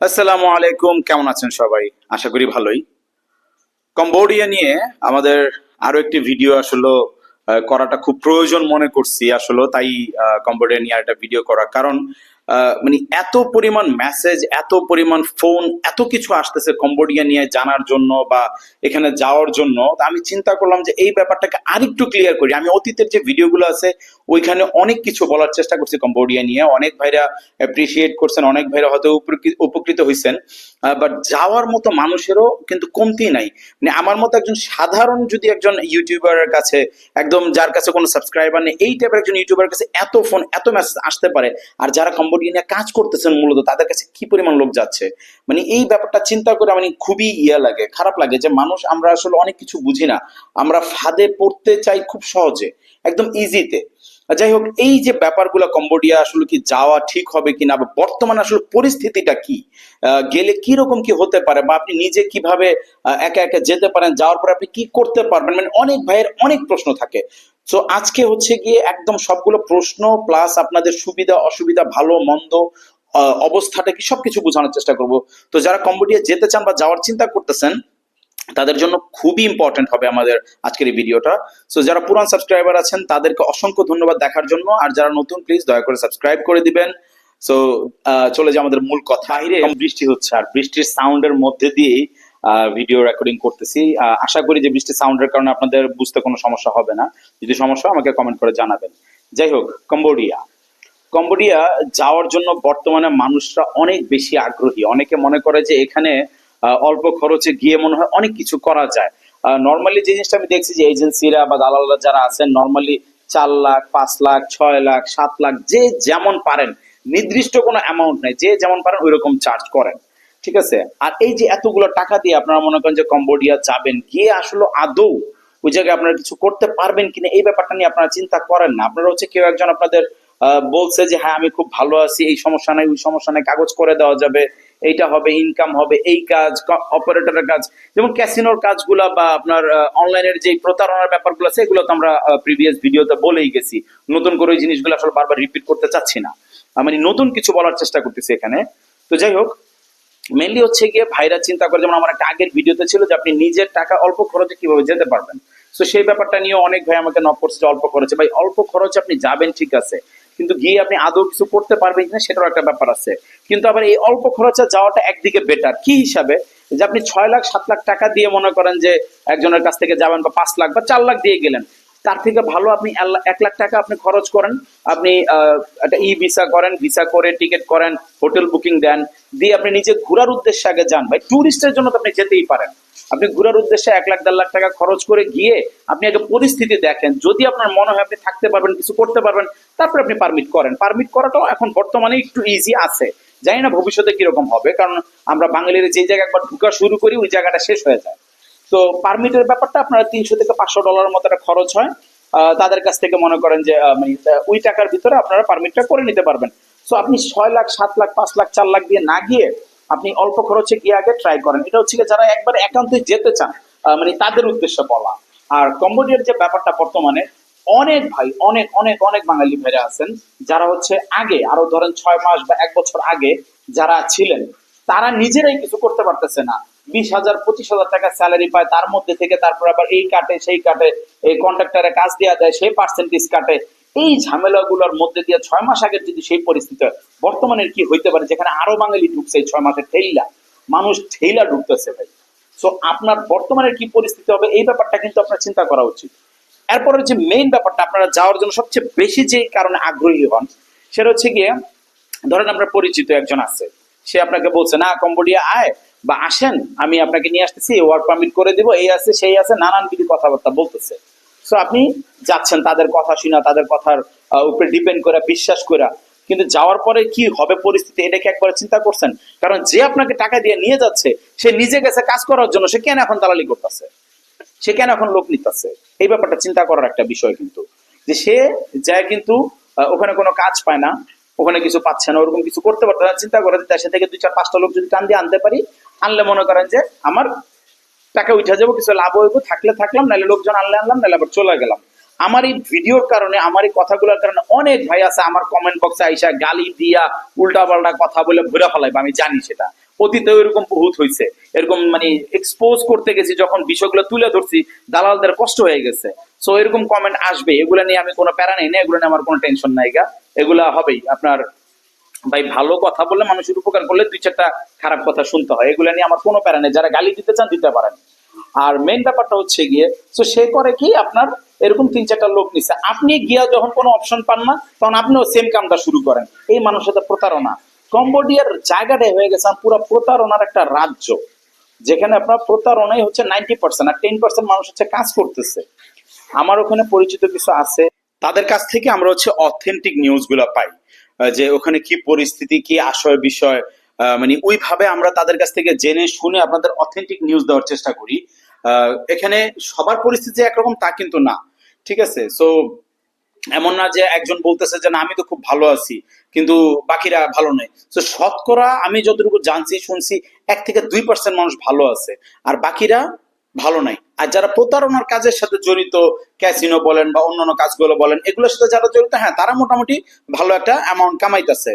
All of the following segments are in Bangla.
আসসালামু আলাইকুম, কেমন আছেন সবাই? আশা করি ভালোই। কম্বোডিয়া নিয়ে আমাদের আরও একটি ভিডিও আসলে করাটা খুব প্রয়োজন মনে করছি আসলে, তাই কম্বোডিয়া নিয়ে একটা ভিডিও করা কারণ মানে এত পরিমাণ মেসেজ এত পরিমাণ ফোন এত কিছু আসতেছে কম্বোডিয়া নিয়ে জানার জন্য বা এখানে যাওয়ার জন্য। আমি চিন্তা করলাম যে এই ব্যাপারটাকে আরেকটু ক্লিয়ার করি। আমি অতীতের যে ভিডিওগুলো আছে, ওইখানে অনেক কিছু বলার চেষ্টা করছি কম্বোডিয়া নিয়ে। অনেক ভাইরা অ্যাপ্রিসিয়েট করছেন, অনেক ভাইরা হয়তো উপকৃ- উপকৃত হয়েছেন বাট যাওয়ার মতো মানুষেরও কিন্তু কমতি নাই। মানে আমার মতো একজন সাধারণ যদি একজন ইউটিউবারের কাছে, একদম যার কাছে কোনো সাবস্ক্রাইবার নেই, এই টাইপের একজন ইউটিউবারের কাছে এত ফোন এত মেসেজ আসতে পারে, আর যারা কম্বোডিয়া নিয়ে কাজ করতেছেন মূলত, তাদের কাছে কি পরিমাণ লোক যাচ্ছে? মানে এই ব্যাপারটা চিন্তা করে মানে খুবই ইয়ে লাগে, খারাপ লাগে যে মানুষ আমরা আসলে অনেক কিছু বুঝি না। আমরা ফাঁদে পড়তে চাই খুব সহজে, একদম ইজিতে যাই হোক, এই যে ব্যাপারগুলো কম্বোডিয়া আসলে কি যাওয়া ঠিক হবে কিনা বা বর্তমানে আসলে পরিস্থিতিটা কি গেলে কি রকম কি হতে পারে বা আপনি নিজে কীভাবে একা একা যেতে পারেন, যাওয়ার পর আপনি কি করতে পারবেন? মানে অনেক ভাইয়ের অনেক প্রশ্ন থাকে। তো আজকে হচ্ছে গিয়ে একদম সবগুলো প্রশ্ন প্লাস আপনাদের সুবিধা, অসুবিধা, ভালো, মন্দ অবস্থাটা কি সবকিছু বোঝানোর চেষ্টা করব। তো যারা কম্বোডিয়া যেতে চান বা যাওয়ার চিন্তা করতেছেন তাদের জন্য খুবই ইম্পর্টেন্ট হবে আমাদের আজকের এই ভিডিওটা। সো যারা পুরান সাবস্ক্রাইবার আছেন তাদেরকে অসংখ্য ধন্যবাদ দেখার জন্য। আর যারা নতুন প্লিজ দয়া করে সাবস্ক্রাইব করে দিবেন। সো চলে যায় আমাদের মূল কথা। বৃষ্টি হচ্ছে আর বৃষ্টির সাউন্ডের মধ্যে দিয়েই ভিডিও রেকর্ডিং করতেছি। আশা করি যে বৃষ্টির সাউন্ডের কারণে আপনাদের বুঝতে কোনো সমস্যা হবে না। যদি সমস্যা আমাকে কমেন্ট করে জানাবেন। যাই হোক কম্বোডিয়া। কম্বোডিয়া যাওয়ার জন্য বর্তমানে মানুষরা অনেক বেশি আগ্রহী। অনেকে মনে করে যে এখানে অল্প খরচে গিয়ে মনে হয় অনেক কিছু করা যায়। নর্মালি যে জিনিসটা আমি দেখছি যে এজেন্সিরা বা দালালরা যারা আছেন নর্মালি চার লাখ, পাঁচ লাখ, ছয় লাখ, সাত লাখ, যে যেমন পারেন, নির্দিষ্ট কোনো অ্যামাউন্ট নেই, যে যেমন পারেন ওই রকম চার্জ করেন। ঠিক আছে? আর এই যে এতগুলো টাকা দিয়ে আপনারা মনে করেন যে কম্বোডিয়া যাবেন, গিয়ে আসলে আদৌ ওই জায়গায় আপনারা কিছু করতে পারবেন কিনা, এই ব্যাপারটা নিয়ে আপনারা চিন্তা করেন না। আপনারা হচ্ছে কেউ একজন আপনাদের বলছে যে হ্যাঁ আমি খুব ভালো আছি, এই সমস্যা নাই, ওই সমস্যা নাই, কাগজ করে দেওয়া যাবে। এইটা হবে ইনকাম হবে এই কাজ অপারেটরের কাজ। যেমন ক্যাসিনোর কাজগুলা বা আপনার অনলাইনের যে প্রতারণার ব্যাপারগুলো আছে এগুলো তো আমরা প্রিভিয়াস ভিডিওতে বলেই গেছি। নতুন করে ওই জিনিসগুলো আসলে বারবার রিপিট করতে চাচ্ছি না। আহ, মানে নতুন কিছু বলার চেষ্টা করতেছি এখানে। তো যাই হোক মেনলি হচ্ছে গিয়ে ভাইরা চিন্তা করে যেমন আমার একটা আগের ভিডিওতে ছিল যে আপনি নিজের টাকা অল্প খরচে কীভাবে যেতে পারবেন। তো সেই ব্যাপারটা নিয়ে অনেক ভাই আমাকে নক করছে অল্প খরচে। ভাই অল্প খরচে আপনি যাবেন ঠিক আছে। কিন্তু গিয়ে আপনি আদৌ কিছু করতে পারবেন কিনা সেটারও একটা ব্যাপার আছে। কিন্তু আবার এই অল্প খরচে যাওয়াটা একদিকে বেটার কি হিসাবে? যে আপনি ছয় লাখ, সাত লাখ টাকা দিয়ে মনে করেন যে একজনের কাছ থেকে যাবেন বা পাঁচ লাখ বা চার লাখ দিয়ে গেলেন, তার থেকে ভালো আপনি এক লাখ- টাকা আপনি খরচ করেন। আপনি একটা ই ভিসা করেন, ভিসা করে টিকিট করেন হোটেল বুকিং দেন, দিয়ে আপনি নিজে ঘোরার উদ্দেশ্যে আগে যান। ভাই ট্যুরিস্টের জন্য তো আপনি যেতেই পারেন। আপনি ঘুরার উদ্দেশ্যে এক লাখ, দেড় লাখ টাকা খরচ করে গিয়ে আপনি আগে পরিস্থিতি দেখেন। যদি আপনার মনে হয় আপনি থাকতে পারবেন, কিছু করতে পারবেন, তারপরে আপনি পারমিট করেন। পারমিট করাটাও এখন বর্তমানে একটু ইজি আছে। জানি না ভবিষ্যতে কীরকম হবে, কারণ আমরা বাঙালির যে জায়গায় একবার ঢুকা শুরু করি, ওই জায়গাটা শেষ হয়ে যায়। তো পারমিটের ব্যাপারটা আপনার তিনশো থেকে পাঁচশো ডলারের মতো একটা খরচ হয়। তাদের কাছ থেকে মনে করেন যে মানে ওই টাকার ভিতরে আপনারা পারমিটটা করে নিতে পারবেন। সো আপনি ছয় লাখ, সাত লাখ, পাঁচ লাখ, চার লাখ দিয়ে না গিয়ে আপনি অল্প খরচে গিয়ে আগে ট্রাই করেন? এটা হচ্ছে যারা একবার একান্তই যেতে চান মানে তাদের উদ্দেশ্যে বলা। আর কম্বোডিয়ার যে ব্যাপারটা বর্তমানে, অনেক ভাই, অনেক অনেক অনেক বাঙালি ভাইরা আছেন, যারা হচ্ছে আগে, আরও ধরেন ছয় মাস বা এক বছর আগে যারা ছিলেন, তারা নিজেরাই কিছু করতে পারতেছে না। বিশ হাজার, পঁচিশ হাজার টাকা স্যালারি পায়, তার মধ্যে থেকে তারপর আবার এই কাটে, সেই কাটে, এই কন্ট্রাক্টরে কাজ দেওয়া দেয়, সেই পার্সেন্টেজ কাটে। এই ঝামেলাগুলোর মধ্যে দিয়ে ছয় মাস আগের যদি সেই পরিস্থিতি হয়, বর্তমানের কি হইতে পারে? যেখানে আরও বাঙালি ঢুকছে ছয় মাসের ঠেইলা। মানুষ ঠেইলা ঢুকতেছে ভাই। সো আপনার বর্তমানের কি পরিস্থিতি হবে এই ব্যাপারটা কিন্তু আপনার চিন্তা করা উচিত। এরপরে যে মেইন ব্যাপারটা আপনারা যাওয়ার জন্য সবচেয়ে বেশি যে কারণে আগ্রহী হন সেটা হচ্ছে গিয়ে ধরেন আপনার পরিচিত একজন আছে। সে আপনাকে বলছে না কম্বোডিয়া আয় বা আসেন আমি আপনাকে নিয়ে আসতেছি ওয়ার্ক পারমিট করে দিব এই আছে সেই আছে নানান বিধি কথাবার্তা বলতেছে। সো আপনি যাচ্ছেন, তাদের কথা শুনা, তাদের কথার উপরে ডিপেন্ড করে, বিশ্বাস করে। কিন্তু যাওয়ার পরে কি হবে পরিস্থিতি, এটা কি একবার চিন্তা করছেন? কারণ যে আপনাকে টাকা দিয়ে নিয়ে যাচ্ছে, সে নিজে গেছে কাজ করার জন্য, সে কেন এখন দালালি করতেছে? সে কেন এখন লোক নিতেছে? এই ব্যাপারটা চিন্তা করার একটা বিষয় কিন্তু। যে সে যায় কিন্তু ওখানে কোনো কাজ পায় না, ওখানে কিছু পাচ্ছে না, ওরকম কিছু করতে পারতো না, চিন্তা করে দেশে থেকে দুই চার পাঁচটা লোক যদি টান দিয়ে আনতে পারি, আনলে মনে করেন যে আমার টাকা উঠে যাব, কিছু লাভ হইব, থাকলে থাকলাম, নাহলে লোকজন আনলে আনলাম, নাহলে আবার চলে গেলাম। আমার এই ভিডিওর কারণে, আমার এই কথাগুলোর কারণে অনেক ভাই আছে, আমার কমেন্ট বক্সে আইসা গালি দিয়া উল্টা পাল্টা কথা বলে ভরে ফেলাইবে, আমি জানি সেটা। অতীতে এরকম বহুত হয়েছে এরকম মানে এক্সপোজ করতে গেছি, যখন বিষয়গুলো তুলে ধরছি, দালালদের কষ্ট হয়ে গেছে। সো এরকম কমেন্ট আসবে, এগুলো নিয়ে আমি কোনো প্যারা নেই, না, এগুলো নিয়ে আমার কোনো টেনশন নাই গা। এগুলা হবেই, আপনার ভাই, ভালো কথা বললে মানুষের উপকার করলে দুই চারটা খারাপ কথা শুনতে হয়। এগুলো নিয়ে আমার কোনো প্যারা নেই। যারা গালি দিতে চান, দিতে পারেন। আর মেইন ব্যাপারটা হচ্ছে গিয়ে তো সে করে কি আপনার এরকম তিন চারটা লোক নিচ্ছে আপনি গিয়া যখন কোনো অপশন পান না, তখন আপনিও সেম কামটা শুরু করেন। এই মানুষের সাথে প্রতারণা। কম্বোডিয়ার জায়গাটাই হয়ে গেছে পুরো প্রতারণার একটা রাজ্য। যেখানে আপনার প্রতারণাই হচ্ছে নাইনটি পার্সেন্ট আর টেন পার্সেন্ট মানুষ হচ্ছে কাজ করতেছে। আমার ওখানে পরিচিত কিছু আছে। তাদের কাছ থেকে আমরা হচ্ছে অথেন্টিক নিউজগুলা পাই। যে ওখানে কি পরিস্থিতি, কি আশয় বিষয় মানে ওইভাবে আমরা তাদের কাছ থেকে জেনে শুনে আপনাদের অথেন্টিক নিউজ দেওয়ার চেষ্টা করি। এখানে সবার পরিস্থিতি একরকম, তা কিন্তু না। ঠিক আছে? সো এমন না যে একজন বলতেছে যে, না, আমি তো খুব ভালো আছি, কিন্তু বাকিরা ভালো নেই তো শতকরা আমি যতটুকু জানছি, শুনছি, এক থেকে দুই পার্সেন্ট মানুষ ভালো আছে, আর বাকিরা ভালো নাই। আর যারা প্রতারণার কাজের সাথে জড়িত ক্যাসিনো বলেন বা অন্যান্য কাজগুলো বলেন, এগুলোর সাথে যারা জড়িত হ্যাঁ তারা মোটামুটি ভালো একটা অ্যামাউন্ট কামাইতেছে।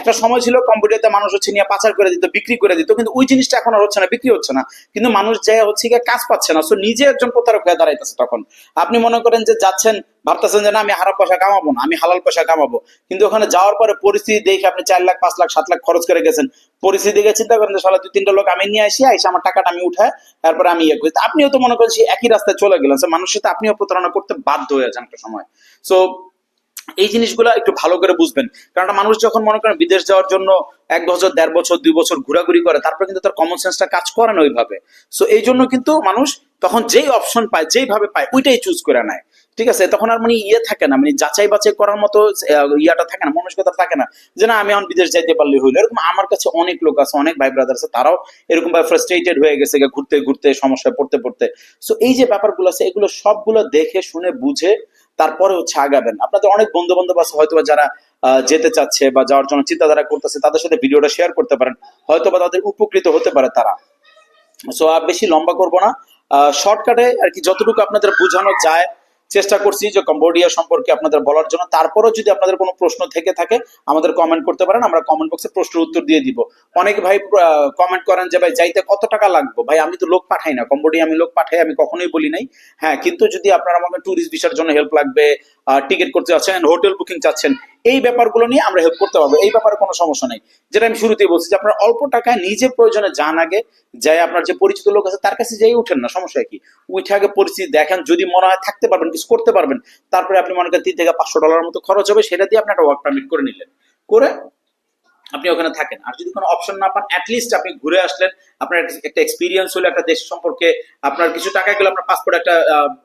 একটা সময় ছিল কম্পিউটারতে মানুষ হচ্ছে নিয়ে পাচার করে দিত, বিক্রি করে দিত, কিন্তু ওই জিনিসটা এখন আর হচ্ছে না, বিক্রি হচ্ছে না। কিন্তু মানুষ যে হচ্ছে গিয়ে কাজ পাচ্ছে না সো নিজে একজন প্রতারক হয়ে দাঁড়াইতেছে তখন। আপনি মনে করেন যে যাচ্ছেন, ভাবতেছেন যে না, আমি হারাম পয়সা কামাবো না, আমি হালাল পয়সা কামাবো। কিন্তু ওখানে যাওয়ার পরে পরিস্থিতি দেখে আপনি চার লাখ, পাঁচ লাখ, সাত লাখ খরচ করে গেছেন। পরিস্থিতি দেখে চিন্তা করেন যে সালা দুই, তিনটা লোক আমি নিয়ে আসি, আইসা আমার টাকাটা আমি উঠায়, তারপরে আমি ইয়ে করি। আপনিও তো মনে করেন সেই একই রাস্তায় চলে গেলেন। মানুষের সাথে আপনিও প্রতারণা করতে বাধ্য হয়ে যান একটা সময়। সো এই জিনিসগুলো একটু ভালো করে বুঝবেন। কারণ মানুষ যখন মনে করেন বিদেশ যাওয়ার জন্য এক বছর, দেড় বছর, দুই বছর ঘোরাঘুরি করে, তারপর কিন্তু তার কমন সেন্সটা কাজ করে না ওইভাবে। সো এই জন্য কিন্তু মানুষ তখন যেই অপশন পায়, যেইভাবে পায়, ওইটাই চুজ করে নেয়। ঠিক আছে? তখন আর মানে ইয়ে থাকে না মানে যাচাই বাছাই করার মতো ইয়াটা থাকে না, মানসিকতা থাকে না যে না, আমি এখন বিদেশ যাইতে পারলে হইল। এরকম আমার কাছে অনেক লোক আছে, অনেক ভাই ব্রাদার আছে, তারাও এরকম ভাবে ফ্রাস্ট্রেটেড হয়ে গেছে ঘুরতে ঘুরতে, সমস্যায় পড়তে পড়তে। সো এই যে ব্যাপারগুলো আছে, এগুলো সবগুলো দেখে, শুনে, বুঝে তারপরে হচ্ছে আগাবেন। আপনাদের অনেক বন্ধু বান্ধব আছে হয়তো যারা যেতে চাচ্ছে বা যাওয়ার জন্য চিন্তাধারা করতেছে, তাদের সাথে ভিডিওটা শেয়ার করতে পারেন। হয়তো বা তাদের উপকৃত হতে পারে তারা। সো আর বেশি লম্বা করব না। শর্টকাটে আর কি যতটুকু আপনাদের বোঝানো যায় চেষ্টা করছি যে কম্বোডিয়া সম্পর্কে আপনাদের বলার জন্য। তারপরেও যদি আপনাদের কোনো প্রশ্ন থেকে থাকে, আমাদের কমেন্ট করতে পারেন, আমরা কমেন্ট বক্সে প্রশ্নের উত্তর দিয়ে দিব। অনেক ভাই কমেন্ট করেন যে, ভাই, যাইতে কত টাকা লাগবে? ভাই, আমি তো লোক পাঠাই না। কম্বোডিয়া আমি লোক পাঠাই, আমি কখনোই বলি নাই। হ্যাঁ কিন্তু যদি আপনারা আমাকে ট্যুরিস্ট ভিসার জন্য হেল্প লাগবে টিকিট করতে চাচ্ছেন হোটেল বুকিং চাচ্ছেন এই ব্যাপারগুলো নিয়ে আমরা হেল্প করতে পারব। এই ব্যাপারে কোনো সমস্যা নেই। যেটা আমি শুরুতেই বলছি যে আপনার অল্প টাকায় নিজে প্রয়োজনে যান আগে, যাই আপনার যে পরিচিত লোক আছে তার কাছে যাই উঠেন না, সমস্যা কি? উঠে আগে পরিস্থিতি দেখেন, যদি মনে হয় থাকতে পারবেন, কিছু করতে পারবেন, তারপরে আপনি মনে করেন তিন থেকে পাঁচশো ডলারের মতো খরচ হবে, সেটা দিয়ে আপনি একটা ওয়ার্ক পারমিট করে নিলেন। করে আপনি ওখানে থাকেন। আর যদি কোনো অপশন না পান অ্যাটলিস্ট আপনি ঘুরে আসলেন, আপনার একটা- এক্সপিরিয়েন্স হলো, একটা দেশ সম্পর্কে আপনার কিছু টাকা গেলে, আপনার পাসপোর্ট একটা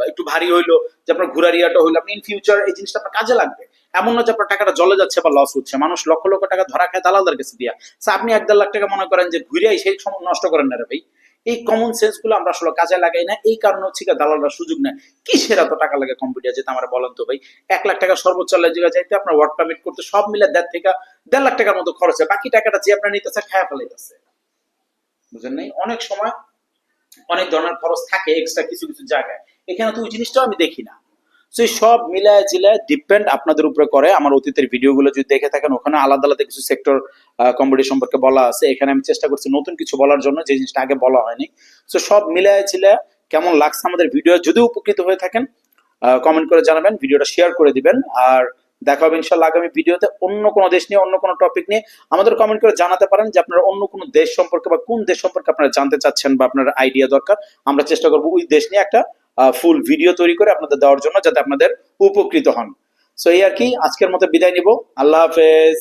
একটু ভারী হইল, যে আপনার ঘোরার ইয়াটা হইল, আপনি ইন ফিউচার এই জিনিসটা আপনার কাজে লাগবে। এমন না যে আপনার টাকাটা জলে যাচ্ছে বা লস হচ্ছে। মানুষ লক্ষ লক্ষ টাকা ধরা খায় দালালদের কাছে দিয়া। আপনি এক দেড় লাখ টাকা মনে করেন যে ঘুরে সেই সময় নষ্ট করেন না রে ভাই। এই কমন সেন্সগুলো আমরা আসলে কাজে লাগাই না। এই কারণে হচ্ছে দালালরা সুযোগ নেয়। কিসের এত টাকা লাগে কম্পিউটার যেতে আমার বলেন তো ভাই? এক লাখ টাকা সর্বোচ্চ জায়গায় যাইতে আপনার ওয়ার্ক পারমিট করতে সব মিলে দেড় থেকে দেড় লাখ টাকার মতো খরচ হয়। বাকি টাকাটা যে আপনার নিতেছে খায়া ফেলাইতেছে। বুঝেন নাই? অনেক সময় অনেক ধরনের খরচ থাকে এক্সট্রা কিছু কিছু জায়গায়। এখানে তো ওই জিনিসটাও আমি দেখি না। এই সব মিলায় জিলায় ডিপেন্ড আপনাদের উপরে করে। আমার অতীতের ভিডিওগুলো যদি দেখে থাকেন, ওখানে আলাদা আলাদা কিছু সেক্টর কম্পিটিশন সম্পর্কে বলা আছে। এখানে আমি চেষ্টা করছি নতুন কিছু বলার জন্য, যে জিনিসটা আগে বলা হয়নি। তো সব মিলায় জিলায় কেমন লাগছে আমাদের ভিডিও যদি উপকৃত হয়ে থাকেন কমেন্ট করে জানাবেন ভিডিওটা শেয়ার করে দিবেন। আর দেখা হবে ইনশাল্লাহ আগামী ভিডিওতে অন্য কোনো দেশ নিয়ে, অন্য কোনো টপিক নিয়ে। আমাদের কমেন্ট করে জানাতে পারেন যে আপনারা অন্য কোনো দেশ সম্পর্কে বা কোন দেশ সম্পর্কে আপনারা জানতে চাচ্ছেন বা আপনার আইডিয়া দরকার। আমরা চেষ্টা করব ওই দেশ নিয়ে একটা ফুল ভিডিও তৈরি করে আপনাদের দেওয়ার জন্য যাতে আপনাদের উপকৃত হন। সো এই আর কি, আজকের মতো বিদায় নিব। আল্লাহ হাফেজ।